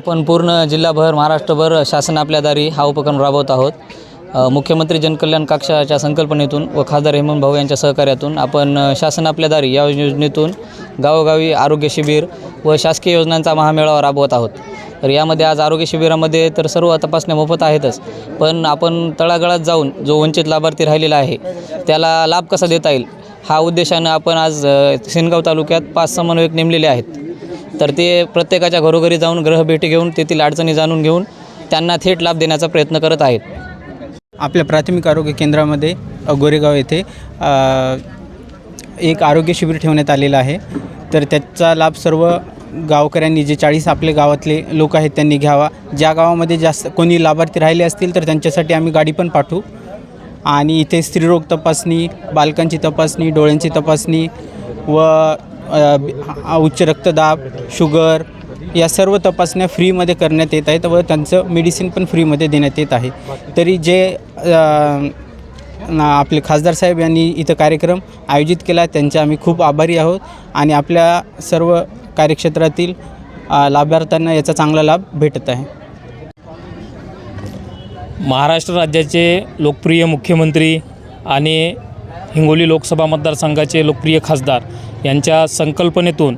आपण पूर्ण जिल्हाभर महाराष्ट्रभर शासन आपल्या दारी हा उपक्रम राबवत आहोत. मुख्यमंत्री जनकल्याण कक्षाच्या संकल्पनेतून व खासदार हेमंत भाऊ यांच्या सहकार्यातून आपण शासन आपल्या दारी या योजनेतून गावोगावी आरोग्य शिबिर व शासकीय योजनांचा महामेळावा राबवत आहोत. तर यामध्ये आज आरोग्य शिबिरामध्ये तर सर्व तपासण्या मोफत आहेतच पण आपण तळागाळात जाऊन जो वंचित लाभार्थी राहिलेला आहे त्याला लाभ कसा देता येईल? हा उद्देशानं आपण आज सेनगाव तालुक्यात पाच समन्वयक नेमलेले आहेत. तर ते प्रत्येकाच्या घरोघरी जाऊन ग्रहभेटी घेऊन तेथील अडचणी जाणून घेऊन त्यांना थेट लाभ देण्याचा प्रयत्न करत आहेत. आपल्या प्राथमिक आरोग्य केंद्रामध्ये गोरेगाव येथे एक आरोग्य शिबिर ठेवण्यात आलेलं आहे. तर त्याचा लाभ सर्व गावकऱ्यांनी जे चाळीस आपले गावातले लोक आहेत त्यांनी घ्यावा. ज्या गावामध्ये जास्त कोणी लाभार्थी राहिले असतील तर त्यांच्यासाठी आम्ही गाडी पण पाठवू. आणि इथे स्त्रीरोग तपासणी बालकांची तपासणी डोळ्यांची तपासणी व उच्च रक्तदाब शुगर या सर्व तपासण्या फ्रीमध्ये करण्यात येत आहेत व त्यांचं मेडिसिन पण फ्रीमध्ये देण्यात येत आहे. तरी जे ना आपले खासदार साहेब यांनी इथं कार्यक्रम आयोजित केला त्यांचे आम्ही खूप आभारी आहोत आणि आपल्या सर्व कार्यक्षेत्रातील लाभार्थ्यांना याचा चांगला लाभ भेटत आहे. महाराष्ट्र राज्याचे लोकप्रिय मुख्यमंत्री आणि हिंगोली लोकसभा मतदारसंघाचे लोकप्रिय खासदार यांच्या संकल्पनेतून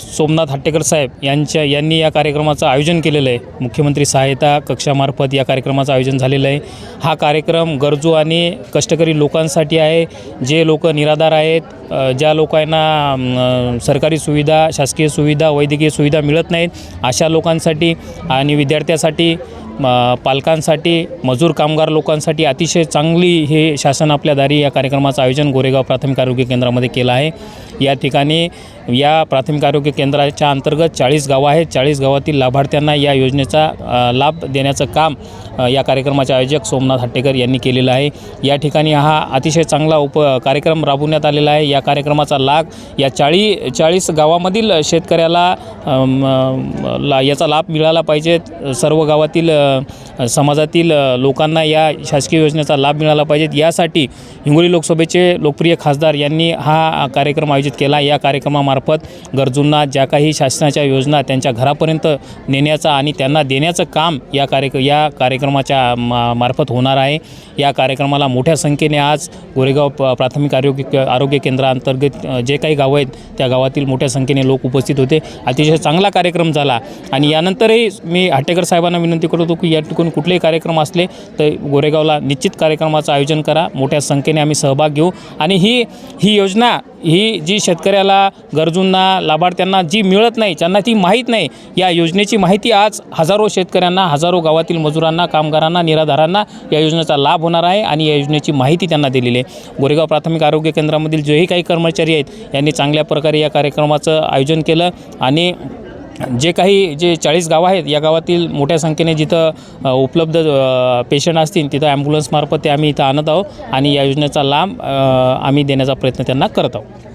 सोमनाथ हट्टेकर साहेब यांच्या यांनी या कार्यक्रमाचं आयोजन केलेलं आहे. मुख्यमंत्री सहायता कक्षामार्फत या कार्यक्रमाचं आयोजन झालेलं आहे. हा कार्यक्रम गरजू आणि कष्टकरी लोकांसाठी आहे. जे लोक निराधार आहेत ज्या लोकांना सरकारी सुविधा शासकीय सुविधा वैद्यकीय सुविधा मिळत नाहीत अशा लोकांसाठी आणि विद्यार्थ्यासाठी पालकांसाठी मजूर कामगार लोकांसाठी अतिशय चांगली हे शासन आपल्या दारी या कार्यक्रमाचं आयोजन गोरेगाव प्राथमिक आरोग्य केंद्रामध्ये केलं आहे. या ठिकाणी या प्राथमिक आरोग्य केंद्राच्या अंतर्गत चाळीस गावं आहेत. चाळीस गावातील लाभार्थ्यांना या योजनेचा लाभ देण्याचं काम या कार्यक्रमाचे आयोजक सोमनाथ हट्टेकर यांनी केलेलं आहे. या ठिकाणी हा अतिशय चांगला उप कार्यक्रम राबवण्यात आलेला आहे. या कार्यक्रमाचा लाभ या चाळी चाळीस गावामधील शेतकऱ्याला ला याचा लाभ मिळाला पाहिजे. सर्व गावातील समाजातील लोकांना या शासकीय योजनेचा लाभ मिळाला पाहिजेत यासाठी हिंगोली लोकसभेचे लोकप्रिय खासदार यांनी हा कार्यक्रम आयोजित केला. या कार्यक्रमामार्फत गरजूंना ज्या काही शासनाच्या योजना त्यांच्या घरापर्यंत नेण्याचा आणि त्यांना देण्याचं काम या कार्यक या कार्यक्रमाच्या मा मार्फत होणार आहे. या कार्यक्रमाला मोठ्या संख्येने आज गोरेगाव प- प्राथमिक आरोग्य आरोग्य केंद्राअंतर्गत जे काही गावं आहेत त्या गावातील मोठ्या संख्येने लोक उपस्थित होते. अतिशय चांगला कार्यक्रम झाला. आणि यानंतरही मी हाटेकर साहेबांना विनंती करतो की या ठिकाणी कुठलेही कार्यक्रम असले तर गोरेगावला निश्चित कार्यक्रमाचं आयोजन करा. मोठ्या संख्येने आम्ही सहभाग घेऊ. आणि ही ही योजना ही जी शेतकऱ्याला गरजूंना लाभार्थ्यांना जी मिळत नाही त्यांना ती माहीत नाही या योजनेची माहिती आज हजारो शेतकऱ्यांना हजारो गावातील मजुरांना कामगारांना निराधारांना या योजनेचा लाभ होणार आहे आणि या योजनेची माहिती त्यांना दिलेली आहे. गोरेगाव प्राथमिक आरोग्य केंद्रामधील जेही काही कर्मचारी आहेत यांनी चांगल्या प्रकारे या कार्यक्रमाचं आयोजन केलं आणि जे काही जे चाळीस गावं आहेत या गावातील मोठ्या संख्येने जिथं उपलब्ध पेशंट असतील तिथं ॲम्ब्युलन्समार्फत ते आम्ही इथं आणत आहोत आणि या योजनेचा लाभ आम्ही देण्याचा प्रयत्न त्यांना करत आहोत.